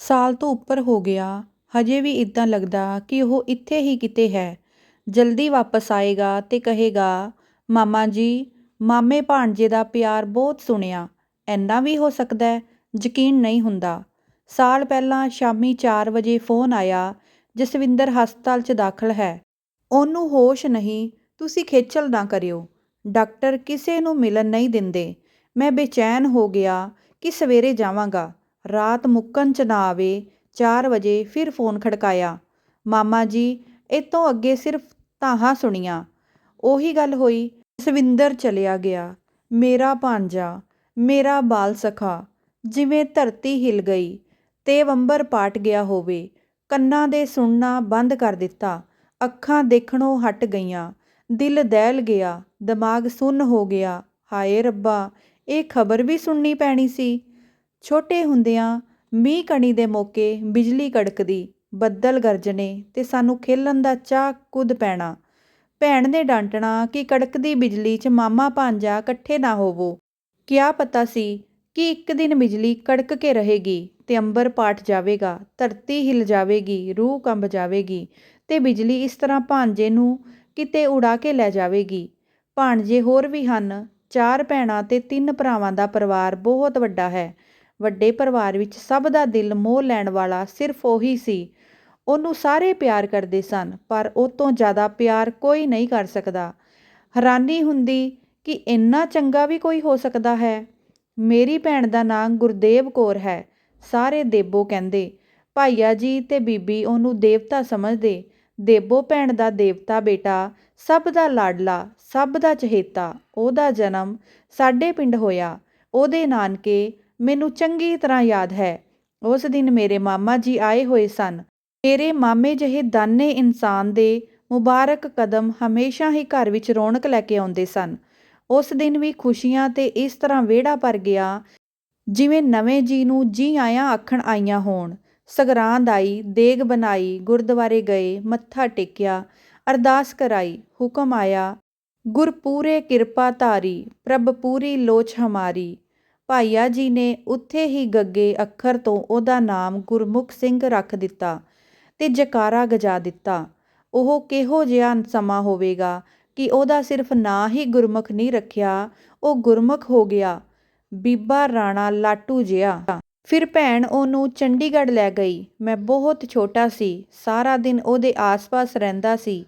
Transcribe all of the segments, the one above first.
ਸਾਲ ਤੋਂ ਉੱਪਰ ਹੋ ਗਿਆ। ਹਜੇ ਵੀ ਇੱਦਾਂ ਲੱਗਦਾ ਕਿ ਉਹ ਇੱਥੇ ਹੀ ਕਿਤੇ ਹੈ। ਜਲਦੀ ਵਾਪਸ ਆਏਗਾ ਅਤੇ ਕਹੇਗਾ, ਮਾਮਾ ਜੀ, ਮਾਮੇ ਭਾਣਜੇ ਦਾ ਪਿਆਰ ਬਹੁਤ ਸੁਣਿਆ। ਇੰਨਾ ਵੀ ਹੋ ਸਕਦਾ ਯਕੀਨ ਨਹੀਂ ਹੁੰਦਾ। ਸਾਲ ਪਹਿਲਾਂ ਸ਼ਾਮੀ 4 ਵਜੇ ਫੋਨ ਆਇਆ, ਜਸਵਿੰਦਰ ਹਸਪਤਾਲ 'ਚ ਦਾਖਲ ਹੈ। ਉਹਨੂੰ ਹੋਸ਼ ਨਹੀਂ, ਤੁਸੀਂ ਖੇਚਲ ਨਾ ਕਰਿਓ। ਡਾਕਟਰ ਕਿਸੇ ਨੂੰ ਮਿਲਣ ਨਹੀਂ ਦਿੰਦੇ। ਮੈਂ ਬੇਚੈਨ ਹੋ ਗਿਆ ਕਿ ਸਵੇਰੇ ਜਾਵਾਂਗਾ। ਰਾਤ ਮੁੱਕਣ 'ਚ ਨਾ ਆਵੇ, ਚਾਰ ਵਜੇ ਫਿਰ ਫੋਨ ਖੜਕਾਇਆ, ਮਾਮਾ ਜੀ, ਇਹ ਤੋਂ ਅੱਗੇ ਸਿਰਫ ਤਾਹਾਂ ਸੁਣੀਆਂ। ਉਹੀ ਗੱਲ ਹੋਈ, ਜਸਵਿੰਦਰ ਚਲਿਆ ਗਿਆ, ਮੇਰਾ ਭਾਂਜਾ ਮੇਰਾ ਬਾਲ ਸਖਾ, ਜਿਵੇਂ ਧਰਤੀ ਹਿਲ ਗਈ, ਤੇ ਵੰਬਰ ਪਾਟ ਗਿਆ ਹੋਵੇ, ਕੰਨਾਂ ਦੇ ਸੁਣਨਾ ਬੰਦ ਕਰ ਦਿੱਤਾ, ਅੱਖਾਂ ਦੇਖਣੋਂ ਹਟ ਗਈਆਂ, ਦਿਲ ਦਹਿਲ ਗਿਆ, ਦਿਮਾਗ ਸੁੰਨ ਹੋ ਗਿਆ, ਹਾਏ ਰੱਬਾ, ਇਹ ਖਬਰ ਵੀ ਸੁਣਨੀ ਪੈਣੀ ਸੀ। ਛੋਟੇ ਹੁੰਦਿਆਂ ਮੀਂਹ ਕਣੀ ਦੇ ਮੌਕੇ ਬਿਜਲੀ ਕੜਕਦੀ, ਬੱਦਲ ਗਰਜਣੇ ਅਤੇ ਸਾਨੂੰ ਖੇਲਣ ਦਾ ਚਾਹ ਕੁੱਦ ਪੈਣਾ। ਭੈਣ ਨੇ ਡਾਂਟਣਾ ਕਿ ਕੜਕਦੀ ਬਿਜਲੀ 'ਚ ਮਾਮਾ ਭਾਂਜਾ ਇਕੱਠੇ ਨਾ ਹੋਵੋ। ਕਿਆ ਪਤਾ ਸੀ ਕਿ ਇੱਕ ਦਿਨ ਬਿਜਲੀ ਕੜਕ ਕੇ ਰਹੇਗੀ ਅਤੇ ਅੰਬਰ ਪਾਟ ਜਾਵੇਗਾ, ਧਰਤੀ ਹਿੱਲ ਜਾਵੇਗੀ, ਰੂਹ ਕੰਬ ਜਾਵੇਗੀ ਅਤੇ ਬਿਜਲੀ ਇਸ ਤਰ੍ਹਾਂ ਭਾਂਜੇ ਨੂੰ ਕਿਤੇ ਉਡਾ ਕੇ ਲੈ ਜਾਵੇਗੀ। ਭਾਣਜੇ ਹੋਰ ਵੀ ਹਨ, ਚਾਰ ਭੈਣਾਂ ਅਤੇ ਤਿੰਨ ਭਰਾਵਾਂ ਦਾ ਪਰਿਵਾਰ ਬਹੁਤ ਵੱਡਾ ਹੈ। ਵੱਡੇ ਪਰਿਵਾਰ ਵਿੱਚ ਸਭ ਦਾ ਦਿਲ ਮੋਹ ਲੈਣ ਵਾਲਾ ਸਿਰਫ ਉਹੀ ਸੀ। ਉਹਨੂੰ ਸਾਰੇ ਪਿਆਰ ਕਰਦੇ ਸਨ, ਪਰ ਉਹ ਤੋਂ ਜ਼ਿਆਦਾ ਪਿਆਰ ਕੋਈ ਨਹੀਂ ਕਰ ਸਕਦਾ। ਹੈਰਾਨੀ ਹੁੰਦੀ ਕਿ ਇੰਨਾ ਚੰਗਾ ਵੀ ਕੋਈ ਹੋ ਸਕਦਾ ਹੈ। ਮੇਰੀ ਭੈਣ ਦਾ ਨਾਂ ਗੁਰਦੇਵ ਕੌਰ ਹੈ ਸਾਰੇ ਦੇਬੋ ਕਹਿੰਦੇ। ਭਾਈਆ ਜੀ ਤੇ ਬੀਬੀ ਉਹਨੂੰ ਦੇਵਤਾ ਸਮਝਦੇ। ਦੇਬੋ ਭੈਣ ਦਾ ਦੇਵਤਾ ਬੇਟਾ, ਸਭ ਦਾ ਲਾਡਲਾ, ਸਭ ਦਾ ਚਹੇਤਾ, ਉਹਦਾ ਜਨਮ ਸਾਡੇ ਪਿੰਡ ਹੋਇਆ। ਉਹਦੇ ਨਾਨਕੇ ਮੈਨੂੰ ਚੰਗੀ ਤਰ੍ਹਾਂ ਯਾਦ ਹੈ। ਉਸ ਦਿਨ ਮੇਰੇ ਮਾਮਾ ਜੀ ਆਏ ਹੋਏ ਸਨ। ਮੇਰੇ ਮਾਮੇ ਜਿਹੇ ਦਾਨੇ ਇਨਸਾਨ ਦੇ ਮੁਬਾਰਕ ਕਦਮ ਹਮੇਸ਼ਾ ਹੀ ਘਰ ਵਿੱਚ ਰੌਣਕ ਲੈ ਕੇ ਆਉਂਦੇ ਸਨ। ਉਸ ਦਿਨ ਵੀ ਖੁਸ਼ੀਆਂ ਤੇ ਇਸ ਤਰ੍ਹਾਂ ਵਿਹੜਾ ਭਰ ਗਿਆ ਜਿਵੇਂ ਨਵੇਂ ਜੀ ਨੂੰ ਜੀ ਆਇਆਂ ਆਖਣ ਆਈਆਂ ਹੋਣ। ਸਗਰਾਂਦ ਆਈ, ਦੇਗ ਬਣਾਈ, ਗੁਰਦੁਆਰੇ ਗਏ, ਮੱਥਾ ਟੇਕਿਆ, ਅਰਦਾਸ ਕਰਾਈ, ਹੁਕਮ ਆਇਆ ਗੁਰ ਪੂਰੇ ਕਿਰਪਾ ਧਾਰੀ, ਪ੍ਰਭ ਪੂਰੀ ਲੋਚ ਹਮਾਰੀ। ਭਾਈਆ ਜੀ ਨੇ ਉੱਥੇ ਹੀ ਗੱਗੇ ਅੱਖਰ ਤੋਂ ਉਹਦਾ ਨਾਮ ਗੁਰਮੁਖ ਸਿੰਘ ਰੱਖ ਦਿੱਤਾ ਅਤੇ ਜਕਾਰਾ ਗਜਾ ਦਿੱਤਾ। ਉਹ ਕਿਹੋ ਜਿਹਾ ਸਮਾਂ ਹੋਵੇਗਾ ਕਿ ਉਹਦਾ ਸਿਰਫ ਨਾਂ ਹੀ ਗੁਰਮੁਖ ਨਹੀਂ ਰੱਖਿਆ, ਉਹ ਗੁਰਮੁਖ ਹੋ ਗਿਆ। ਬੀਬਾ ਰਾਣਾ ਲਾਟੂ ਜਿਹਾ। ਫਿਰ ਭੈਣ ਉਹਨੂੰ ਚੰਡੀਗੜ੍ਹ ਲੈ ਗਈ। ਮੈਂ ਬਹੁਤ ਛੋਟਾ ਸੀ, ਸਾਰਾ ਦਿਨ ਉਹਦੇ ਆਸ-ਪਾਸ ਰਹਿੰਦਾ ਸੀ।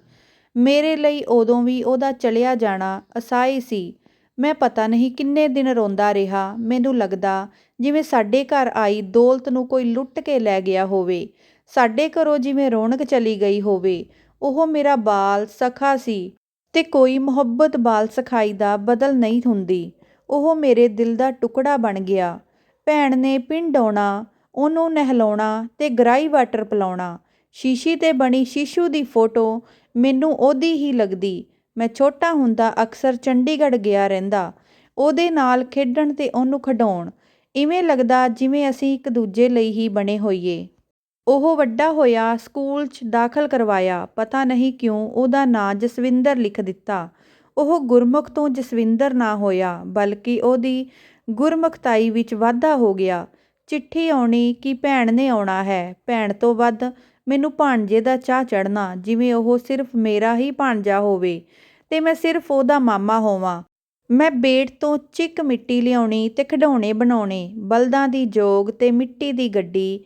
ਮੇਰੇ ਲਈ ਉਦੋਂ ਵੀ ਉਹਦਾ ਚਲਿਆ ਜਾਣਾ ਅਸਾਈ ਸੀ। ਮੈਂ ਪਤਾ ਨਹੀਂ ਕਿੰਨੇ ਦਿਨ ਰੋਂਦਾ ਰਿਹਾ, ਮੈਨੂੰ ਲੱਗਦਾ ਜਿਵੇਂ ਸਾਡੇ ਘਰ ਆਈ ਦੌਲਤ ਨੂੰ ਕੋਈ ਲੁੱਟ ਕੇ ਲੈ ਗਿਆ ਹੋਵੇ, ਸਾਡੇ ਘਰੋਂ ਜਿਵੇਂ ਰੌਣਕ ਚਲੀ ਗਈ ਹੋਵੇ, ਉਹ ਮੇਰਾ ਬਾਲ ਸਖਾ ਸੀ ਤੇ ਕੋਈ ਮੁਹੱਬਤ ਬਾਲ ਸਖਾਈ ਦਾ ਬਦਲ ਨਹੀਂ ਹੁੰਦੀ, ਉਹ ਮੇਰੇ ਦਿਲ ਦਾ ਟੁਕੜਾ ਬਣ ਗਿਆ। ਭੈਣ ਨੇ ਪਿੰਡ ਆਉਣਾ, ਉਹਨੂੰ ਨਹਿਲਾਉਣਾ ਤੇ ਗਰਾਈ ਵਾਟਰ ਪਿਲਾਉਣਾ, ਸ਼ੀਸ਼ੀ ਤੇ ਬਣੀ ਸ਼ੀਸ਼ੂ ਦੀ ਫੋਟੋ ਮੈਨੂੰ ਉਹਦੀ ਹੀ ਲੱਗਦੀ ਮੈਂ ਛੋਟਾ ਹੁੰਦਾ ਅਕਸਰ ਚੰਡੀਗੜ੍ਹ ਗਿਆ ਰਹਿੰਦਾ। ਉਹਦੇ ਨਾਲ ਖੇਡਣ ਅਤੇ ਉਹਨੂੰ ਖਿਡਾਉਣ। ਇਵੇਂ ਲੱਗਦਾ ਜਿਵੇਂ ਅਸੀਂ ਇੱਕ ਦੂਜੇ ਲਈ ਹੀ ਬਣੇ ਹੋਈਏ। ਉਹ ਵੱਡਾ ਹੋਇਆ, ਸਕੂਲ 'ਚ ਦਾਖਲ ਕਰਵਾਇਆ। ਪਤਾ ਨਹੀਂ ਕਿਉਂ ਉਹਦਾ ਨਾਂ ਜਸਵਿੰਦਰ ਲਿਖ ਦਿੱਤਾ। ਉਹ ਗੁਰਮੁਖ ਤੋਂ ਜਸਵਿੰਦਰ ਨਾ ਹੋਇਆ, ਬਲਕਿ ਉਹਦੀ ਗੁਰਮੁਖਤਾਈ ਵਿੱਚ ਵਾਧਾ ਹੋ ਗਿਆ। ਚਿੱਠੀ ਆਉਣੀ ਕਿ ਭੈਣ ਨੇ ਆਉਣਾ ਹੈ? ਭੈਣ ਤੋਂ ਵੱਧ ਮੈਨੂੰ ਭਾਣਜੇ ਦਾ ਚਾਹ ਚੜ੍ਹਨਾ, ਜਿਵੇਂ ਉਹ ਸਿਰਫ ਮੇਰਾ ਹੀ ਭਾਣਜਾ ਹੋਵੇ ਅਤੇ ਮੈਂ ਸਿਰਫ ਉਹਦਾ ਮਾਮਾ ਹੋਵਾਂ। ਮੈਂ ਬੇਟ ਤੋਂ ਚਿੱਕ ਮਿੱਟੀ ਲਿਆਉਣੀ ਅਤੇ ਖਿਡੌਣੇ ਬਣਾਉਣੇ, ਬਲਦਾਂ ਦੀ ਜੋਗ ਅਤੇ ਮਿੱਟੀ ਦੀ ਗੱਡੀ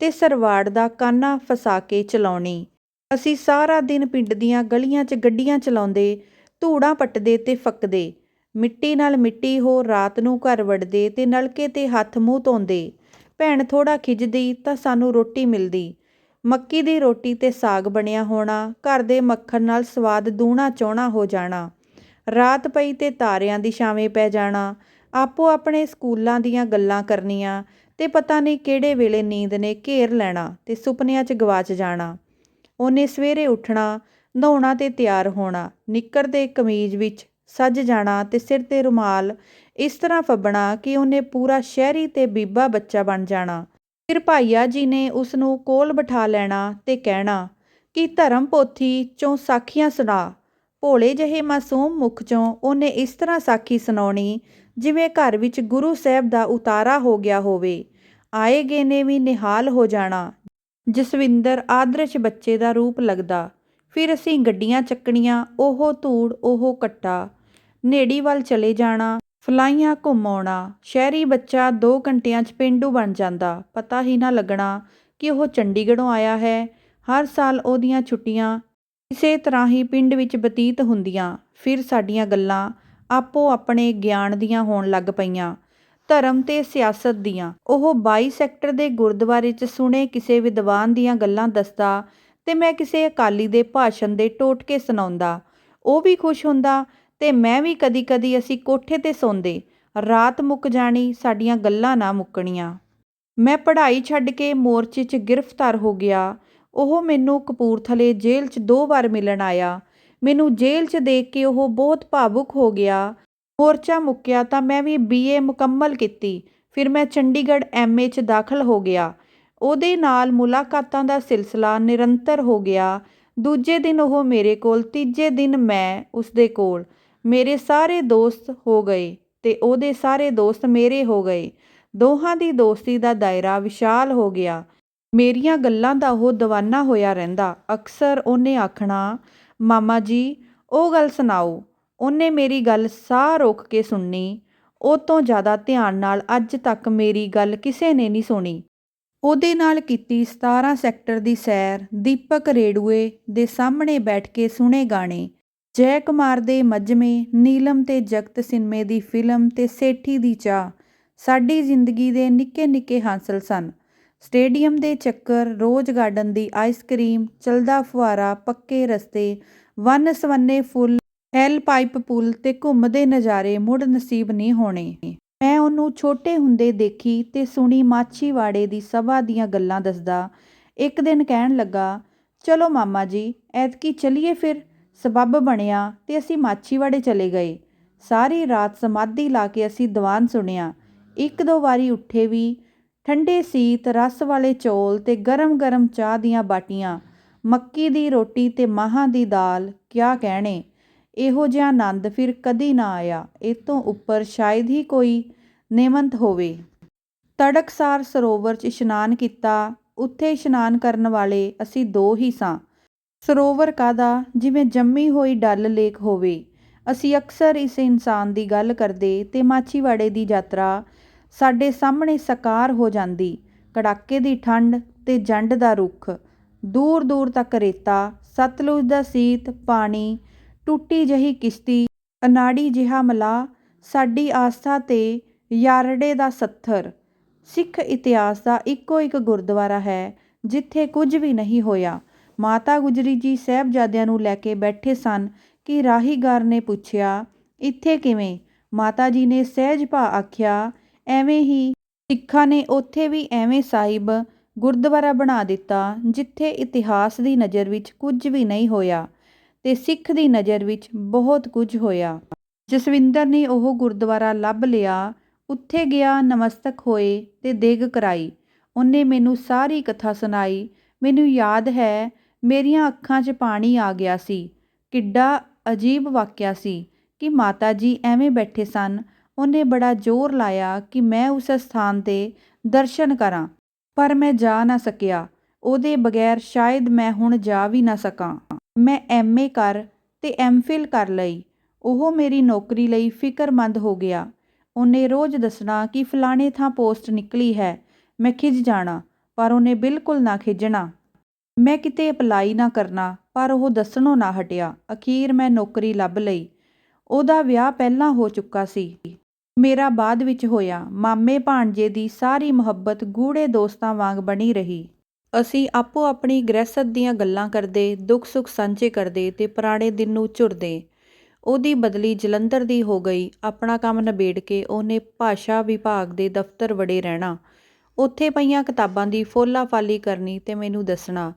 ਅਤੇ ਸਰਵਾੜ ਦਾ ਕਾਨਾ ਫਸਾ ਕੇ ਚਲਾਉਣੀ। ਅਸੀਂ ਸਾਰਾ ਦਿਨ ਪਿੰਡ ਦੀਆਂ ਗਲੀਆਂ 'ਚ ਗੱਡੀਆਂ ਚਲਾਉਂਦੇ, ਧੂੜਾਂ ਪੱਟਦੇ ਅਤੇ ਫੱਕਦੇ। ਮਿੱਟੀ ਨਾਲ ਮਿੱਟੀ ਹੋ ਰਾਤ ਨੂੰ ਘਰ ਵੜਦੇ ਅਤੇ ਨਲਕੇ ਤੇ ਹੱਥ ਮੂੰਹ ਧੋਂਦੇ। ਭੈਣ ਥੋੜ੍ਹਾ ਖਿੱਚਦੀ ਤਾਂ ਸਾਨੂੰ ਰੋਟੀ ਮਿਲਦੀ। ਮੱਕੀ ਦੀ ਰੋਟੀ ਅਤੇ ਸਾਗ ਬਣਿਆ ਹੋਣਾ, ਘਰ ਦੇ ਮੱਖਣ ਨਾਲ ਸਵਾਦ ਦੂਣਾ ਚੌਣਾ ਹੋ ਜਾਣਾ। ਰਾਤ ਪਈ ਤੇ ਤਾਰਿਆਂ ਦੀ ਛਾਵੇਂ ਪੈ ਜਾਣਾ। ਆਪੋ ਆਪਣੇ ਸਕੂਲਾਂ ਦੀਆਂ ਗੱਲਾਂ ਕਰਨੀਆਂ ਅਤੇ ਪਤਾ ਨਹੀਂ ਕਿਹੜੇ ਵੇਲੇ ਨੀਂਦ ਨੇ ਘੇਰ ਲੈਣਾ ਅਤੇ ਸੁਪਨਿਆਂ 'ਚ ਗਵਾਚ ਜਾਣਾ। ਉਹਨੇ ਸਵੇਰੇ ਉੱਠਣਾ, ਨਹਾਉਣਾ ਅਤੇ ਤਿਆਰ ਹੋਣਾ, ਨਿੱਕਰ ਦੇ ਕਮੀਜ਼ ਵਿੱਚ ਸੱਜ ਜਾਣਾ ਅਤੇ ਸਿਰ ਤੇ ਰੁਮਾਲ ਇਸ ਤਰ੍ਹਾਂ ਫੱਬਣਾ ਕਿ ਉਹਨੇ ਪੂਰਾ ਸ਼ਹਿਰੀ ਅਤੇ ਬੀਬਾ ਬੱਚਾ ਬਣ ਜਾਣਾ। ਫਿਰ ਭਾਈਆ ਜੀ ਨੇ ਉਸ ਨੂੰ ਕੋਲ ਬਿਠਾ ਲੈਣਾ ਤੇ ਕਹਿਣਾ, ਕਿ ਧਰਮ ਪੋਥੀ ਚੋਂ ਸਾਖੀਆਂ ਸੁਣਾ? ਭੋਲੇ ਜਿਹੇ ਮਾਸੂਮ ਮੁਖ ਚੋਂ ਉਹਨੇ ਇਸ ਤਰ੍ਹਾਂ ਸਾਖੀ ਸੁਣਾਉਣੀ ਜਿਵੇਂ ਘਰ ਵਿੱਚ ਗੁਰੂ ਸਾਹਿਬ ਦਾ ਉਤਾਰਾ ਹੋ ਗਿਆ ਹੋਵੇ। ਆਏ ਗਏ ਨੇ ਵੀ ਨਿਹਾਲ ਹੋ ਜਾਣਾ। ਜਸਵਿੰਦਰ ਆਦਰਸ਼ ਬੱਚੇ ਦਾ ਰੂਪ ਲੱਗਦਾ। ਫਿਰ ਅਸੀਂ ਗੱਡੀਆਂ ਚੱਕਣੀਆਂ, ਉਹ ਧੂੜ, ਉਹ ਕੱਟਾ ਨੇੜੀ ਵੱਲ ਚਲੇ ਜਾਣਾ। ਫਲਾਈਆਂ ਘੁੰਮ ਆਉਣਾ ਸ਼ਹਿਰੀ ਬੱਚਾ ਦੋ ਘੰਟਿਆਂ 'ਚ ਪੇਂਡੂ ਬਣ ਜਾਂਦਾ। ਪਤਾ ਹੀ ਨਾ ਲੱਗਣਾ ਕਿ ਉਹ ਚੰਡੀਗੜ੍ਹੋਂ ਆਇਆ ਹੈ। ਹਰ ਸਾਲ ਉਹਦੀਆਂ ਛੁੱਟੀਆਂ ਇਸੇ ਤਰ੍ਹਾਂ ਹੀ ਪਿੰਡ ਵਿੱਚ ਬਤੀਤ ਹੁੰਦੀਆਂ। ਫਿਰ ਸਾਡੀਆਂ ਗੱਲਾਂ ਆਪੋ ਆਪਣੇ ਗਿਆਨ ਦੀਆਂ ਹੋਣ ਲੱਗ ਪਈਆਂ। ਧਰਮ ਤੇ ਸਿਆਸਤ ਦੀਆਂ। ਉਹ ਬਾਈ ਸੈਕਟਰ ਦੇ ਗੁਰਦੁਆਰੇ 'ਚ ਸੁਣੇ ਕਿਸੇ ਵਿਦਵਾਨ ਦੀਆਂ ਗੱਲਾਂ ਦੱਸਦਾ ਅਤੇ ਮੈਂ ਕਿਸੇ ਅਕਾਲੀ ਦੇ ਭਾਸ਼ਣ ਦੇ ਟੋਟਕੇ ਸੁਣਾਉਂਦਾ। ਉਹ ਵੀ ਖੁਸ਼ ਹੁੰਦਾ ਅਤੇ ਮੈਂ ਵੀ ਕਦੀ-ਕਦੀ ਅਸੀਂ ਕੋਠੇ ਤੇ ਸੌਂਦੇ, ਰਾਤ ਮੁੱਕ ਜਾਣੀ, ਸਾਡੀਆਂ ਗੱਲਾਂ ਨਾ ਮੁੱਕਣੀਆਂ। ਮੈਂ ਪੜ੍ਹਾਈ ਛੱਡ ਕੇ ਮੋਰਚੇ 'ਚ ਗ੍ਰਿਫਤਾਰ ਹੋ ਗਿਆ। ਉਹ ਮੈਨੂੰ ਕਪੂਰਥਲੇ ਜੇਲ੍ਹ 'ਚ ਦੋ ਵਾਰ ਮਿਲਣ ਆਇਆ। ਮੈਨੂੰ ਜੇਲ੍ਹ 'ਚ ਦੇਖ ਕੇ ਉਹ ਬਹੁਤ ਭਾਵੁਕ ਹੋ ਗਿਆ। ਮੋਰਚਾ ਮੁੱਕਿਆ ਤਾਂ ਮੈਂ ਵੀ ਬੀਏ ਮੁਕੰਮਲ ਕੀਤੀ। ਫਿਰ ਮੈਂ ਚੰਡੀਗੜ੍ਹ ਐਮਏ 'ਚ ਦਾਖਲ ਹੋ ਗਿਆ। ਉਹਦੇ ਨਾਲ ਮੁਲਾਕਾਤਾਂ ਦਾ ਸਿਲਸਿਲਾ ਨਿਰੰਤਰ ਹੋ ਗਿਆ। ਦੂਜੇ ਦਿਨ ਉਹ ਮੇਰੇ ਕੋਲ, ਤੀਜੇ ਦਿਨ ਮੈਂ ਉਸਦੇ ਕੋਲ। ਮੇਰੇ ਸਾਰੇ ਦੋਸਤ ਹੋ ਗਏ ਤੇ ਉਹਦੇ ਸਾਰੇ ਦੋਸਤ ਮੇਰੇ ਹੋ ਗਏ। ਦੋਹਾਂ ਦੀ ਦੋਸਤੀ ਦਾ ਦਾਇਰਾ ਵਿਸ਼ਾਲ ਹੋ ਗਿਆ। ਮੇਰੀਆਂ ਗੱਲਾਂ ਦਾ ਉਹ ਦੀਵਾਨਾ ਹੋਇਆ ਰਹਿੰਦਾ। ਅਕਸਰ ਉਹਨੇ ਆਖਣਾ, ਮਾਮਾ ਜੀ, ਉਹ ਗੱਲ ਸੁਣਾਓ। ਉਹਨੇ ਮੇਰੀ ਗੱਲ ਸਾਹ ਰੋਕ ਕੇ ਸੁਣਨੀ। ਉਹ ਤੋਂ ਜ਼ਿਆਦਾ ਧਿਆਨ ਨਾਲ ਅੱਜ ਤੱਕ ਮੇਰੀ ਗੱਲ ਕਿਸੇ ਨੇ ਨਹੀਂ ਸੁਣੀ। ਉਹਦੇ ਨਾਲ ਕੀਤੀ 17 ਸੈਕਟਰ ਦੀ ਸੈਰ ਦੀਪਕ ਰੇਡੂਏ ਦੇ ਸਾਹਮਣੇ ਬੈਠ ਕੇ ਸੁਣੇ ਗਾਣੇ। ਜੈ ਕੁਮਾਰ ਦੇ ਮਜਮੇ, ਨੀਲਮ ਤੇ ਜਗਤ ਸਿਨਮੇ ਦੀ ਫਿਲਮ ਤੇ ਸੇਠੀ ਦੀ ਚਾਹ। ਸਾਡੀ ਜ਼ਿੰਦਗੀ ਦੇ ਨਿੱਕੇ ਨਿੱਕੇ ਹਾਸਲ ਸਨ। ਸਟੇਡੀਅਮ ਦੇ ਚੱਕਰ, ਰੋਜ਼ ਗਾਰਡਨ ਦੀ ਆਈਸਕ੍ਰੀਮ ਚਲਦਾ ਫੁਹਾਰਾ, ਪੱਕੇ ਰਸਤੇ ਵੰਨ ਸਵੰਨੇ ਫੁੱਲ, ਐਲ ਪਾਈਪ ਪੁਲ ਤੇ ਘੁੰਮਦੇ ਨਜ਼ਾਰੇ ਮੁੜ ਨਸੀਬ ਨਹੀਂ ਹੋਣੇ। ਮੈਂ ਉਹਨੂੰ ਛੋਟੇ ਹੁੰਦੇ ਦੇਖੀ ਤੇ ਸੁਣੀ ਮਾਛੀਵਾੜੇ ਦੀ ਸਭਾ ਦੀਆਂ ਗੱਲਾਂ ਦੱਸਦਾ। ਇੱਕ ਦਿਨ ਕਹਿਣ ਲੱਗਾ, ਚਲੋ ਮਾਮਾ ਜੀ, ਐਤਕੀ ਚਲੀਏ ਫਿਰ? ਸਬੱਬ ਬਣਿਆ ਤੇ ਅਸੀਂ ਮਾਛੀਵਾੜੇ ਚਲੇ ਗਏ। ਸਾਰੀ ਰਾਤ ਸਮਾਧੀ ਲਾ ਕੇ ਅਸੀਂ ਦੀਵਾਨ ਸੁਣਿਆ। ਇੱਕ ਦੋ ਵਾਰੀ ਉੱਠੇ ਵੀ, ਠੰਡੇ ਸੀਤ, ਰਸ ਵਾਲੇ ਚੌਲ ਤੇ ਗਰਮ-ਗਰਮ ਚਾਹ ਦੀਆਂ ਬਾਟੀਆਂ, ਮੱਕੀ ਦੀ ਰੋਟੀ ਤੇ ਮਾਹਾਂ ਦੀ ਦਾਲ, ਕਿਆ ਕਹਿਣੇ। ਇਹੋ ਜਿਹਾ ਆਨੰਦ ਫਿਰ ਕਦੀ ਨਾ ਆਇਆ। ਇਹ ਤੋਂ ਉੱਪਰ ਸ਼ਾਇਦ ਹੀ ਕੋਈ ਨੇਮੰਤ ਹੋਵੇ। ਤੜਕਸਾਰ ਸਰੋਵਰ 'ਚ ਇਸ਼ਨਾਨ ਕੀਤਾ। ਉੱਥੇ ਇਸ਼ਨਾਨ ਕਰਨ ਵਾਲੇ ਅਸੀਂ ਦੋ ਹੀ ਸਾਂ। ਸਰੋਵਰ ਕਾਹਦਾ? ਜਿਵੇਂ ਜੰਮੀ ਹੋਈ ਡਲ ਲੇਕ ਹੋਵੇ। ਅਸੀਂ ਅਕਸਰ ਇਸ ਇਨਸਾਨ ਦੀ ਗੱਲ ਕਰਦੇ ਤੇ ਮਾਛੀਵਾੜੇ ਦੀ ਯਾਤਰਾ ਸਾਡੇ ਸਾਹਮਣੇ ਸਾਕਾਰ ਹੋ ਜਾਂਦੀ। ਕੜਾਕੇ ਦੀ ਠੰਡ ਅਤੇ ਜੰਡ ਦਾ ਰੁੱਖ। ਦੂਰ ਦੂਰ ਤੱਕ ਰੇਤਾ, ਸਤਲੁਜ ਦਾ ਸੀਤ, ਪਾਣੀ, ਟੁੱਟੀ ਜਿਹੀ ਕਿਸ਼ਤੀ, ਅਨਾੜੀ ਜਿਹਾ ਮਲਾਹ ਸਾਡੀ ਆਸਥਾ ਤੇ ਯਾਰੜੇ ਦਾ ਸੱਥਰ। ਸਿੱਖ ਇਤਿਹਾਸ ਦਾ ਇੱਕੋ ਇੱਕ ਗੁਰਦੁਆਰਾ ਹੈ, ਜਿੱਥੇ ਕੁਝ ਵੀ ਨਹੀਂ ਹੋਇਆ। ਮਾਤਾ ਗੁਜਰੀ ਜੀ ਸਾਹਿਬਜ਼ਾਦਿਆਂ ਨੂੰ ਲੈ ਕੇ ਬੈਠੇ ਸਨ ਕਿ ਰਾਹੀਗਰ ਨੇ ਪੁੱਛਿਆ, ਇੱਥੇ ਕਿਵੇਂ? ਮਾਤਾ ਜੀ ਨੇ ਸਹਿਜ ਭਾ ਆਖਿਆ, ਐਵੇਂ ਹੀ ਸਿੱਖਾਂ ਨੇ ਉੱਥੇ ਵੀ ਐਵੇਂ ਸਾਹਿਬ ਗੁਰਦੁਆਰਾ ਬਣਾ ਦਿੱਤਾ, ਜਿੱਥੇ ਇਤਿਹਾਸ ਦੀ ਨਜ਼ਰ ਵਿੱਚ ਕੁਝ ਵੀ ਨਹੀਂ ਹੋਇਆ ਤੇ ਸਿੱਖ ਦੀ ਨਜ਼ਰ ਵਿੱਚ ਬਹੁਤ ਕੁਝ ਹੋਇਆ। ਜਸਵਿੰਦਰ ਨੇ ਉਹ ਗੁਰਦੁਆਰਾ ਲੱਭ ਲਿਆ, ਉੱਥੇ ਗਿਆ ਨਮਸਤਕ ਹੋਏ ਤੇ ਦੇਗ ਕਰਾਈ। ਉਹਨੇ ਮੈਨੂੰ ਸਾਰੀ ਕਥਾ ਸੁਣਾਈ। ਮੈਨੂੰ ਯਾਦ ਹੈ ਮੇਰੀਆਂ ਅੱਖਾਂ 'ਚ ਪਾਣੀ ਆ ਗਿਆ ਸੀ। ਕਿੱਡਾ ਅਜੀਬ ਵਾਕਿਆ ਸੀ ਕਿ ਮਾਤਾ ਜੀ ਐਵੇਂ ਬੈਠੇ ਸਨ। ਉਹਨੇ ਬੜਾ ਜ਼ੋਰ ਲਾਇਆ ਕਿ ਮੈਂ ਉਸ ਸਥਾਨ ਤੇ ਦਰਸ਼ਨ ਕਰਾਂ, ਪਰ ਮੈਂ ਜਾ ਨਾ ਸਕਿਆ। ਉਹਦੇ ਬਗੈਰ ਸ਼ਾਇਦ ਮੈਂ ਹੁਣ ਜਾ ਵੀ ਨਾ ਸਕਾਂ। ਮੈਂ ਐਮਏ ਕਰ ਤੇ ਐਮਫਿਲ ਕਰ ਲਈ। ਉਹ ਮੇਰੀ ਨੌਕਰੀ ਲਈ ਫਿਕਰਮੰਦ ਹੋ ਗਿਆ। ਉਹਨੇ ਰੋਜ਼ ਦੱਸਣਾ ਕਿ ਫਲਾਣੇ ਥਾਂ ਪੋਸਟ ਨਿਕਲੀ ਹੈ, ਮੈਂ ਖਿਜ ਜਾਣਾ, ਪਰ ਉਹਨੇ ਬਿਲਕੁਲ ਨਾ ਖਿਜਣਾ ਮੈਂ ਕਿਤੇ ਅਪਲਾਈ ਨਾ ਕਰਨਾ, ਪਰ ਉਹ ਦੱਸਣੋਂ ਨਾ ਹਟਿਆ। ਅਖੀਰ ਮੈਂ ਨੌਕਰੀ ਲੱਭ ਲਈ। ਉਹਦਾ ਵਿਆਹ ਪਹਿਲਾਂ ਹੋ ਚੁੱਕਾ ਸੀ। ਮੇਰਾ ਬਾਅਦ ਵਿੱਚ ਹੋਇਆ। ਮਾਮੇ ਭਾਣਜੇ ਦੀ ਸਾਰੀ ਮੁਹੱਬਤ ਗੂੜੇ ਦੋਸਤਾਂ ਵਾਂਗ ਬਣੀ ਰਹੀ। ਅਸੀਂ ਆਪੋ ਆਪਣੀ ਗ੍ਰਹਿਸਤ ਦੀਆਂ ਗੱਲਾਂ ਕਰਦੇ, ਦੁੱਖ ਸੁੱਖ ਸਾਂਝੇ ਕਰਦੇ ਤੇ ਪੁਰਾਣੇ ਦਿਨ ਨੂੰ ਝੁਰਦੇ। ਉਹਦੀ ਬਦਲੀ ਜਲੰਧਰ ਦੀ ਹੋ ਗਈ। ਆਪਣਾ ਕੰਮ ਨਿਬੇੜ ਕੇ ਉਹਨੇ ਭਾਸ਼ਾ ਵਿਭਾਗ ਦੇ ਦਫ਼ਤਰ ਵੜੇ ਰਹਿਣਾ। ਉੱਥੇ ਪਈਆਂ ਕਿਤਾਬਾਂ ਦੀ ਫੋਲਾ ਫਾਲੀ ਕਰਨੀ ਤੇ ਮੈਨੂੰ ਦੱਸਣਾ।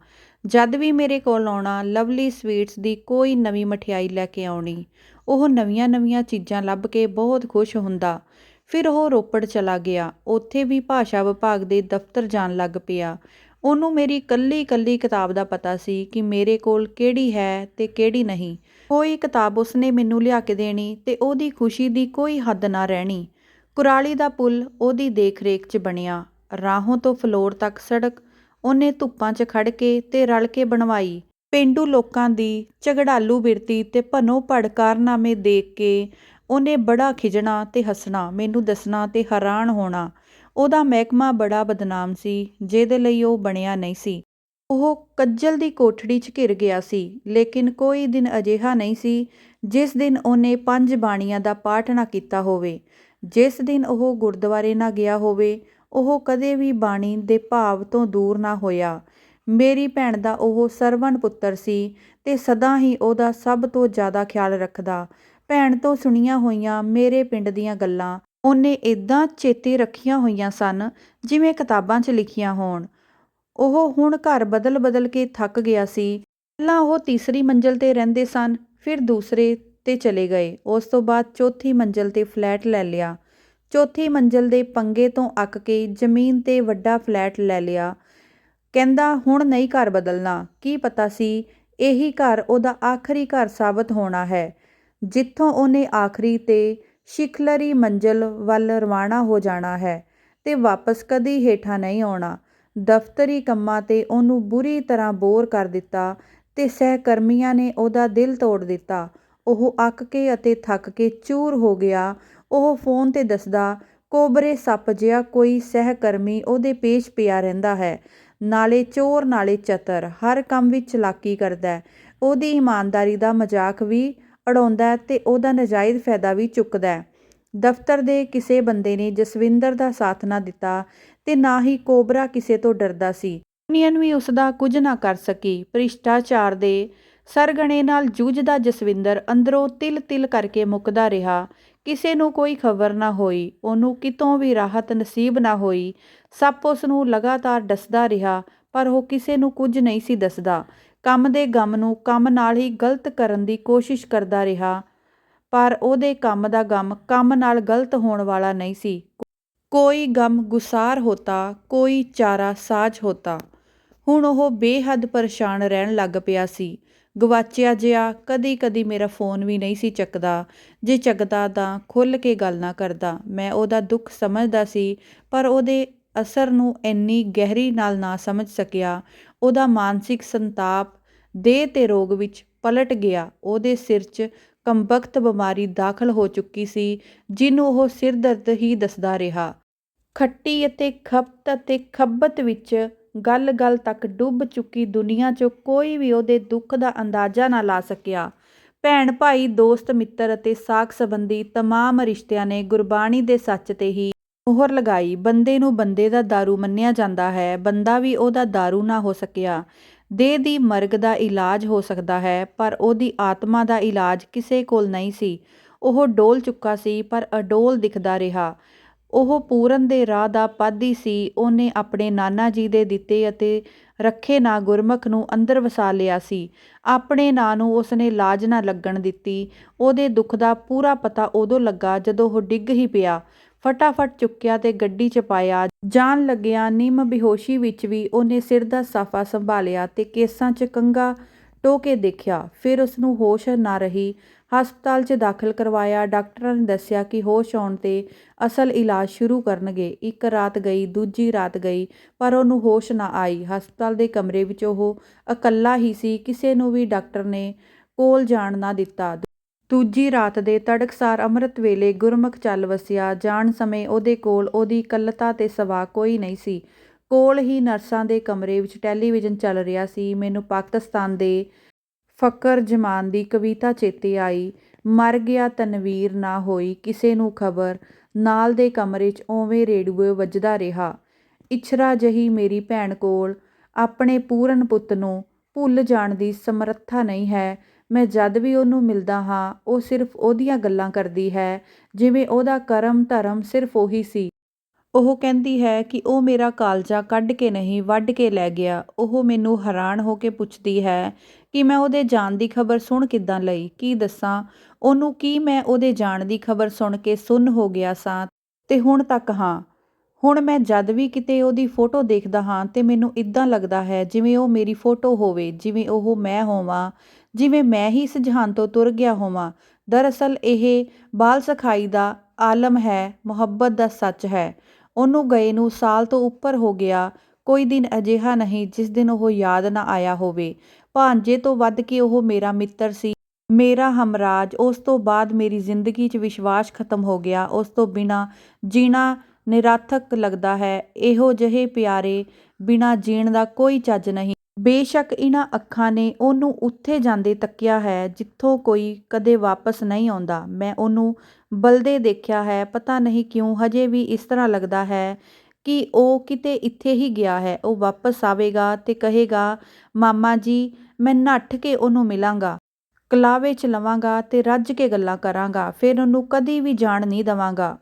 ਜਦ ਵੀ ਮੇਰੇ ਕੋਲ ਆਉਣਾ, ਲਵਲੀ ਸਵੀਟਸ ਦੀ ਕੋਈ ਨਵੀਂ ਮਠਿਆਈ ਲੈ ਕੇ ਆਉਣੀ, ਉਹ ਨਵੀਆਂ-ਨਵੀਆਂ ਚੀਜ਼ਾਂ ਲੱਭ ਕੇ ਬਹੁਤ ਖੁਸ਼ ਹੁੰਦਾ। ਫਿਰ ਉਹ ਰੋਪੜ ਚਲਾ ਗਿਆ। ਉੱਥੇ ਵੀ ਭਾਸ਼ਾ ਵਿਭਾਗ ਦੇ ਦਫ਼ਤਰ ਜਾਣ ਲੱਗ ਪਿਆ। ਉਹਨੂੰ ਮੇਰੀ ਕੱਲੀ-ਕੱਲੀ ਕਿਤਾਬ ਦਾ ਪਤਾ ਸੀ ਕਿ ਮੇਰੇ ਕੋਲ ਕਿਹੜੀ ਹੈ ਤੇ ਕਿਹੜੀ ਨਹੀਂ। ਕੋਈ ਕਿਤਾਬ ਉਸਨੇ ਮੈਨੂੰ ਲਿਆ ਕੇ ਦੇਣੀ ਤੇ ਉਹਦੀ ਖੁਸ਼ੀ ਦੀ ਕੋਈ ਹੱਦ ਨਾ ਰਹਿਣੀ। ਕੁਰਾਲੀ ਦਾ ਪੁੱਲ ਉਹਦੀ ਦੇਖ-ਰੇਖ 'ਚ ਬਣਿਆ। ਰਾਹੋਂ ਤੋਂ ਫਲੋਰ ਤੱਕ ਸੜਕ, ਉਹਨੇ ਧੁੱਪਾਂ 'ਚ ਖੜ ਕੇ ਤੇ ਰਲ ਕੇ ਬਣਵਾਈ। ਪੇਂਡੂ ਲੋਕਾਂ ਦੀ ਝਗੜਾਲੂ ਬਿਰਤੀ ਤੇ ਭਨੋ ਭੜ ਕਾਰਨਾਮੇ ਦੇਖ ਕੇ ਉਹਨੇ ਬੜਾ ਖਿਜਣਾ ਤੇ ਹੱਸਣਾ, ਮੈਨੂੰ ਦੱਸਣਾ ਤੇ ਹੈਰਾਨ ਹੋਣਾ। ਉਹਦਾ ਮਹਿਕਮਾ ਬੜਾ ਬਦਨਾਮ ਸੀ, ਜਿਹਦੇ ਲਈ ਉਹ ਬਣਿਆ ਨਹੀਂ ਸੀ। ਉਹ ਕੱਜਲ ਦੀ ਕੋਠੜੀ 'ਚ ਘਿਰ ਗਿਆ ਸੀ, ਲੇਕਿਨ ਕੋਈ ਦਿਨ ਅਜਿਹਾ ਨਹੀਂ ਸੀ ਜਿਸ ਦਿਨ ਉਹਨੇ ਪੰਜ ਬਾਣੀਆਂ ਦਾ ਪਾਠ ਨਾ ਕੀਤਾ ਹੋਵੇ। ਜਿਸ ਦਿਨ ਉਹ ਗੁਰਦੁਆਰੇ ਨਾ ਗਿਆ ਹੋਵੇ ਉਹ ਕਦੇ ਵੀ ਬਾਣੀ ਦੇ ਭਾਵ ਤੋਂ ਦੂਰ ਨਾ ਹੋਇਆ। ਮੇਰੀ ਭੈਣ ਦਾ ਉਹ ਸਰਵਣ ਪੁੱਤਰ ਸੀ ਤੇ ਸਦਾ ਹੀ ਉਹਦਾ ਸਭ ਤੋਂ ਜ਼ਿਆਦਾ ਖਿਆਲ ਰੱਖਦਾ। ਭੈਣ ਤੋਂ ਸੁਣੀਆਂ ਹੋਈਆਂ ਮੇਰੇ ਪਿੰਡ ਦੀਆਂ ਗੱਲਾਂ ਉਹਨੇ ਇਦਾਂ ਚੇਤੇ ਰੱਖੀਆਂ ਹੋਈਆਂ ਸਨ ਜਿਵੇਂ ਕਿਤਾਬਾਂ 'ਚ ਲਿਖੀਆਂ ਹੋਣ। ਉਹ ਹੁਣ ਘਰ ਬਦਲ ਬਦਲ ਕੇ ਥੱਕ ਗਿਆ ਸੀ। ਪਹਿਲਾਂ ਉਹ ਤੀਸਰੀ ਮੰਜ਼ਲ ਤੇ ਰਹਿੰਦੇ ਸਨ, ਫਿਰ ਦੂਸਰੇ ਤੇ ਚਲੇ ਗਏ। ਉਸ ਤੋਂ ਬਾਅਦ ਚੌਥੀ ਮੰਜ਼ਲ ਤੇ ਫਲੈਟ ਲੈ ਲਿਆ। ਚੌਥੀ ਮੰਜ਼ਲ ਦੇ ਪੰਗੇ ਤੋਂ ਅੱਕ ਕੇ ਜ਼ਮੀਨ ਤੇ ਵੱਡਾ ਫਲੈਟ ਲੈ ਲਿਆ। ਕਹਿੰਦਾ, ਹੁਣ ਨਹੀਂ ਘਰ ਬਦਲਣਾ। ਕੀ ਪਤਾ ਸੀ, ਇਹੀ ਘਰ ਉਹਦਾ ਆਖਰੀ ਘਰ ਸਾਬਤ ਹੋਣਾ ਹੈ। ਜਿੱਥੋਂ ਉਹਨੇ ਆਖਰੀ ਤੇ ਸ਼ਿਖਲਰੀ ਮੰਜ਼ਲ ਵੱਲ ਰਵਾਨਾ ਹੋ ਜਾਣਾ ਹੈ ਤੇ ਵਾਪਸ ਕਦੀ ਹੇਠਾਂ ਨਹੀਂ ਆਉਣਾ। ਦਫ਼ਤਰੀ ਕੰਮਾਂ ਤੇ ਉਹਨੂੰ ਬੁਰੀ ਤਰ੍ਹਾਂ ਬੋਰ ਕਰ ਦਿੱਤਾ ਤੇ ਸਹਿਕਰਮੀਆਂ ਨੇ ਉਹਦਾ ਦਿਲ ਤੋੜ ਦਿੱਤਾ। ਉਹ ਅੱਕ ਕੇ ਅਤੇ ਥੱਕ ਕੇ ਚੂਰ ਹੋ ਗਿਆ। ਉਹ ਫੋਨ ਤੇ ਦੱਸਦਾ, ਕੋਬਰੇ ਸੱਪ ਜਿਹਾ ਕੋਈ ਸਹਿਕਰਮੀ ਉਹਦੇ ਪੇਸ਼ ਪਿਆ ਰਹਿੰਦਾ ਹੈ। ਨਾਲੇ ਚੋਰ, ਨਾਲੇ ਚਤਰ, ਹਰ ਕੰਮ ਵਿੱਚ ਚਲਾਕੀ ਕਰਦਾ ਉਹਦੀ ਇਮਾਨਦਾਰੀ ਦਾ ਮਜ਼ਾਕ ਵੀ ਉਡਾਉਂਦਾ ਤੇ ਉਹਦਾ ਨਜਾਇਜ਼ ਫਾਇਦਾ ਵੀ ਚੁੱਕਦਾ ਦਫ਼ਤਰ ਦੇ ਕਿਸੇ ਬੰਦੇ ਨੇ ਜਸਵਿੰਦਰ ਦਾ ਸਾਥ ਨਾ ਦਿੱਤਾ ਤੇ ਨਾ ਹੀ ਕੋਬਰਾ ਕਿਸੇ ਤੋਂ ਡਰਦਾ ਸੀ। ਯੂਨੀਅਨ ਵੀ ਉਸ ਦਾ ਕੁਝ ਨਾ ਕਰ ਸਕੀ। ਭ੍ਰਿਸ਼ਟਾਚਾਰ ਦੇ ਸਰਗਣੇ ਨਾਲ ਜੂਝਦਾ ਜਸਵਿੰਦਰ ਅੰਦਰੋਂ ਤਿਲ ਤਿਲ ਕਰਕੇ ਮੁੱਕਦਾ ਰਿਹਾ ਕਿਸੇ ਨੂੰ ਕੋਈ ਖਬਰ ਨਾ ਹੋਈ, ਉਹਨੂੰ ਕਿਤੋਂ ਵੀ ਰਾਹਤ ਨਸੀਬ ਨਾ ਹੋਈ। ਸੱਪ ਉਸ ਨੂੰ ਲਗਾਤਾਰ ਡਸਦਾ ਰਿਹਾ, ਪਰ ਉਹ ਕਿਸੇ ਨੂੰ ਕੁਝ ਨਹੀਂ ਸੀ ਦੱਸਦਾ। ਕੰਮ ਦੇ ਗਮ ਨੂੰ ਕੰਮ ਨਾਲ ਹੀ ਗਲਤ ਕਰਨ ਦੀ ਕੋਸ਼ਿਸ਼ ਕਰਦਾ ਰਿਹਾ, ਪਰ ਉਹਦੇ ਕੰਮ ਦਾ ਗਮ ਕੰਮ ਨਾਲ ਗਲਤ ਹੋਣ ਵਾਲਾ ਨਹੀਂ ਸੀ। ਕੋਈ ਗਮ ਗੁਸਾਰ ਹੋਤਾ, ਕੋਈ ਚਾਰਾ ਸਾਜ ਹੋਤਾ। ਹੁਣ ਉਹ ਬੇਹੱਦ ਪਰੇਸ਼ਾਨ ਰਹਿਣ ਲੱਗ ਪਿਆ ਸੀ। ਗਵਾਚਿਆ ਜਿਹਾ ਕਦੀ ਕਦੀ ਮੇਰਾ ਫੋਨ ਵੀ ਨਹੀਂ ਸੀ ਚੱਕਦਾ। ਜੇ ਚੱਕਦਾ ਤਾਂ ਖੁੱਲ੍ਹ ਕੇ ਗੱਲ ਨਾ ਕਰਦਾ। ਮੈਂ ਉਹਦਾ ਦੁੱਖ ਸਮਝਦਾ ਸੀ, ਪਰ ਉਹਦੇ ਅਸਰ ਨੂੰ ਇੰਨੀ ਗਹਿਰੀ ਨਾਲ ਨਾ ਸਮਝ ਸਕਿਆ। ਉਹਦਾ ਮਾਨਸਿਕ ਸੰਤਾਪ, ਦੇਹ ਤੇ ਰੋਗ ਵਿੱਚ ਪਲਟ ਗਿਆ। ਉਹਦੇ ਸਿਰ 'ਚ ਕੰਬਖਤ ਬਿਮਾਰੀ ਦਾਖਲ ਹੋ ਚੁੱਕੀ ਸੀ, ਜਿਹਨੂੰ ਉਹ ਸਿਰ ਦਰਦ ਹੀ ਦੱਸਦਾ ਰਿਹਾ। ਖੱਟੀ ਅਤੇ ਖਪਤ ਅਤੇ ਖੱਬਤ ਵਿੱਚ ਗੱਲ-ਗੱਲ ਤੱਕ ਡੁੱਬ ਚੁੱਕੀ ਦੁਨੀਆ 'ਚੋਂ ਕੋਈ ਵੀ ਉਹਦੇ ਦੁੱਖ ਦਾ ਅੰਦਾਜ਼ਾ ਨਾ ਲਾ ਸਕਿਆ ਭੈਣ ਭਾਈ ਦੋਸਤ ਮਿੱਤਰ ਅਤੇ ਸਾਕ ਸੰਬੰਧੀ ਤਮਾਮ ਰਿਸ਼ਤਿਆਂ ਨੇ ਗੁਰਬਾਣੀ ਦੇ ਸੱਚ ਤੇ ਹੀ ਮੋਹਰ ਲਗਾਈ ਬੰਦੇ ਨੂੰ ਬੰਦੇ ਦਾ दारू ਮੰਨਿਆ ਜਾਂਦਾ ਹੈ ਬੰਦਾ ਵੀ ਉਹਦਾ दारू ਨਾ ਹੋ ਸਕਿਆ ਦੇਹ ਦੀ ਮਰਗ ਦਾ ਇਲਾਜ ਹੋ ਸਕਦਾ ਹੈ ਪਰ ਉਹਦੀ ਆਤਮਾ ਦਾ ਇਲਾਜ ਕਿਸੇ ਕੋਲ ਨਹੀਂ ਸੀ ਉਹ ਡੋਲ ਚੁੱਕਾ ਸੀ ਪਰ ਅਡੋਲ ਦਿਖਦਾ ਰਿਹਾ ਉਹ ਪੂਰਨ ਦੇ ਰਾਹ ਦਾ ਪਾਧੀ ਸੀ। ਉਹਨੇ ਆਪਣੇ ਨਾਨਾ ਜੀ ਦੇ ਦਿੱਤੇ ਅਤੇ ਰੱਖੇ ਨਾਂ ਗੁਰਮੁਖ ਨੂੰ ਅੰਦਰ ਵਸਾ ਲਿਆ ਸੀ। ਆਪਣੇ ਨਾਂ ਨੂੰ ਉਸਨੇ ਲਾਜ ਨਾ ਲੱਗਣ ਦਿੱਤੀ। ਉਹਦੇ ਦੁੱਖ ਦਾ ਪੂਰਾ ਪਤਾ ਉਦੋਂ ਲੱਗਾ ਜਦੋਂ ਉਹ ਡਿੱਗ ਹੀ ਪਿਆ। ਫਟਾਫਟ ਚੁੱਕਿਆ ਤੇ ਗੱਡੀ 'ਚ ਪਾਇਆ। ਜਾਣ ਲੱਗਿਆ ਨਿੰਮ ਬਿਹੋਸ਼ੀ ਵਿੱਚ ਵੀ ਉਹਨੇ ਸਿਰ ਦਾ ਸਾਫਾ ਸੰਭਾਲਿਆ ਤੇ ਕੇਸਾਂ 'ਚ ਕੰਗਾ ਟੋਕੇ ਦੇਖਿਆ। ਫਿਰ ਉਸ ਨੂੰ ਹੋਸ਼ ਨਾ ਰਹੀ। ਹਸਪਤਾਲ 'ਚ ਦਾਖਲ ਕਰਵਾਇਆ। ਡਾਕਟਰਾਂ ਨੇ ਦੱਸਿਆ ਕਿ ਹੋਸ਼ ਆਉਣ ਤੇ ਅਸਲ ਇਲਾਜ ਸ਼ੁਰੂ ਕਰਨਗੇ। ਇੱਕ ਰਾਤ ਗਈ, ਦੂਜੀ ਰਾਤ ਗਈ, ਪਰ ਉਹਨੂੰ ਹੋਸ਼ ਨਾ ਆਈ। ਹਸਪਤਾਲ ਦੇ ਕਮਰੇ ਵਿੱਚ ਉਹ ਇਕੱਲਾ ਹੀ ਸੀ। ਕਿਸੇ ਨੂੰ ਵੀ ਡਾਕਟਰ ਨੇ ਕੋਲ ਜਾਣ ਨਾ ਦਿੱਤਾ। ਦੂਜੀ ਰਾਤ ਦੇ ਤੜਕਸਾਰ ਅੰਮ੍ਰਿਤ ਵੇਲੇ ਗੁਰਮੁਖ ਚੱਲ ਵਸਿਆ। ਜਾਣ ਸਮੇਂ ਉਹਦੇ ਕੋਲ ਉਹਦੀ ਇਕੱਲਤਾ ਤੇ ਸਵਾ ਕੋਈ ਨਹੀਂ ਸੀ। ਕੋਲ ਹੀ ਨਰਸਾਂ ਦੇ ਕਮਰੇ ਵਿੱਚ ਟੈਲੀਵਿਜ਼ਨ ਚੱਲ ਰਿਹਾ ਸੀ। ਮੈਨੂੰ ਪਾਕਿਸਤਾਨ ਦੇ ਫਕਰ ਜਮਾਨ ਦੀ ਕਵਿਤਾ ਚੇਤੇ ਆਈ, ਮਰ ਗਿਆ ਤਨਵੀਰ ਨਾ ਹੋਈ ਕਿਸੇ ਨੂੰ ਖਬਰ, ਨਾਲ ਦੇ ਕਮਰੇ 'ਚ ਓਵੇਂ ਰੇਡੂਏ ਵੱਜਦਾ ਰਿਹਾ, ਇਛਰਾ ਜਿਹੀ ਮੇਰੀ ਭੈਣ ਕੋਲ, ਆਪਣੇ ਪੂਰਨ ਪੁੱਤ ਨੂੰ, ਭੁੱਲ ਜਾਣ ਦੀ ਸਮਰੱਥਾ ਨਹੀਂ ਹੈ, ਮੈਂ ਜਦ ਵੀ ਉਹਨੂੰ ਮਿਲਦਾ ਹਾਂ, ਉਹ ਸਿਰਫ ਉਹਦੀਆਂ ਗੱਲਾਂ ਕਰਦੀ ਹੈ, ਜਿਵੇਂ ਉਹਦਾ ਕਰਮ ਧਰਮ ਸਿਰਫ ਉਹੀ ਸੀ। ਉਹ ਕਹਿੰਦੀ ਹੈ ਕਿ ਉਹ ਮੇਰਾ ਕਾਲਜਾ ਕੱਢ ਕੇ ਨਹੀਂ, ਵੱਢ ਕੇ ਲੈ ਗਿਆ। ਉਹ ਮੈਨੂੰ ਹੈਰਾਨ ਹੋ ਕੇ ਪੁੱਛਦੀ ਹੈ ਕਿ ਮੈਂ ਉਹਦੇ ਜਾਣ ਦੀ ਖਬਰ ਸੁਣ ਕਿੱਦਾਂ ਲਈ? ਕੀ ਦੱਸਾਂ? ਉਹਨੂੰ ਕੀ ਮੈਂ ਉਹਦੇ ਜਾਣ ਦੀ ਖਬਰ ਸੁਣ ਕੇ ਸੁੰਨ ਹੋ ਗਿਆ ਸਾਂ? ਤੇ ਹੁਣ ਤੱਕ ਹਾਂ। ਹੁਣ ਮੈਂ ਜਦ ਵੀ ਕਿਤੇ ਉਹਦੀ ਫੋਟੋ ਦੇਖਦਾ ਹਾਂ ਤੇ ਮੈਨੂੰ ਇਦਾਂ ਲੱਗਦਾ ਹੈ ਜਿਵੇਂ ਉਹ ਮੇਰੀ ਫੋਟੋ ਹੋਵੇ, ਜਿਵੇਂ ਉਹ ਮੈਂ ਹੋਵਾਂ, ਜਿਵੇਂ ਮੈਂ ਹੀ ਇਸ ਜਹਾਨ ਤੋਂ ਤੁਰ ਗਿਆ ਹੋਵਾਂ। ਦਰਅਸਲ ਇਹ ਬਾਲ ਸਖਾਈ ਦਾ ਆਲਮ ਹੈ, ਮੁਹੱਬਤ ਦਾ ਸੱਚ ਹੈ। ਉਹਨੂੰ ਗਏ ਨੂੰ ਸਾਲ ਤੋਂ ਉੱਪਰ ਹੋ ਗਿਆ। ਕੋਈ ਦਿਨ ਅਜਿਹਾ ਨਹੀਂ ਜਿਸ ਦਿਨ ਉਹ ਯਾਦ ਨਾ ਆਇਆ ਹੋਵੇ। ਭਾਂਜੇ ਤੋਂ ਵੱਧ ਕੇ ਉਹ ਮੇਰਾ ਮਿੱਤਰ ਸੀ। ਮੇਰਾ ਹਮਰਾਜ, ਉਸ ਤੋਂ ਬਾਅਦ ਮੇਰੀ ਜ਼ਿੰਦਗੀ 'ਚ ਵਿਸ਼ਵਾਸ ਖਤਮ ਹੋ ਗਿਆ। ਉਸ ਤੋਂ ਬਿਨਾਂ ਜੀਣਾ ਨਿਰਾਥਕ ਲੱਗਦਾ ਹੈ। ਇਹੋ ਜਿਹੇ ਪਿਆਰੇ ਬਿਨਾਂ ਜੀਣ ਦਾ ਕੋਈ ਚੱਜ ਨਹੀਂ। ਬੇਸ਼ੱਕ ਇਹਨਾਂ ਅੱਖਾਂ ਨੇ ਉਹਨੂੰ ਉੱਥੇ ਜਾਂਦੇ ਤੱਕਿਆ ਹੈ ਜਿੱਥੋਂ ਕੋਈ ਕਦੇ ਵਾਪਸ ਨਹੀਂ ਆਉਂਦਾ। ਮੈਂ ਉਹਨੂੰ ਬਲਦੇ ਦੇਖਿਆ ਹੈ, ਪਤਾ ਨਹੀਂ ਕਿਉਂ, ਹਜੇ ਵੀ ਇਸ ਤਰ੍ਹਾਂ ਲੱਗਦਾ ਹੈ ਕਿ ਉਹ ਕਿਤੇ ਇੱਥੇ ਹੀ ਗਿਆ ਹੈ। ਉਹ ਵਾਪਸ ਆਵੇਗਾ ਤੇ ਕਹੇਗਾ, ਮਾਮਾ ਜੀ, ਮੈਂ ਨੱਠ ਕੇ ਉਹਨੂੰ ਮਿਲਾਂਗਾ, ਕਲਾਵੇ ਚ ਲਵਾਂਗਾ ਤੇ ਰੱਜ ਕੇ ਗੱਲਾਂ ਕਰਾਂਗਾ, ਫਿਰ ਉਹਨੂੰ ਕਦੀ ਵੀ ਜਾਣ ਨਹੀਂ ਦਵਾਂਗਾ।